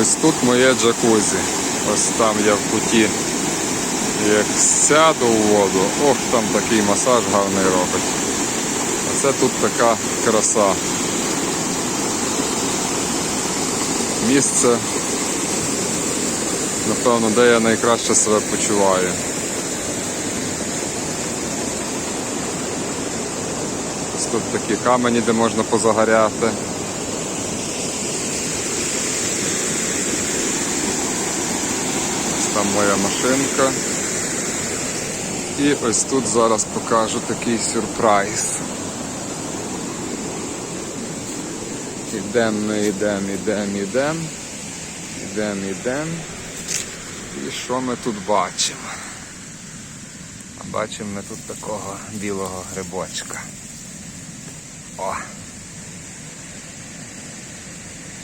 ось тут моє джакузі. Ось там я в куті. Як сяду у воду, ох, там такий масаж гарний робить. А це тут така краса. Місце, напевно, де я найкраще себе почуваю. Ось тут такі камені, де можна позагоряти. Там моя машинка. І ось тут зараз покажу такий сюрприз. Ідемо, ми йдемо, йдемо, йдемо. Йдемо, йдемо. І що ми тут бачимо? А бачимо ми тут такого білого грибочка. О!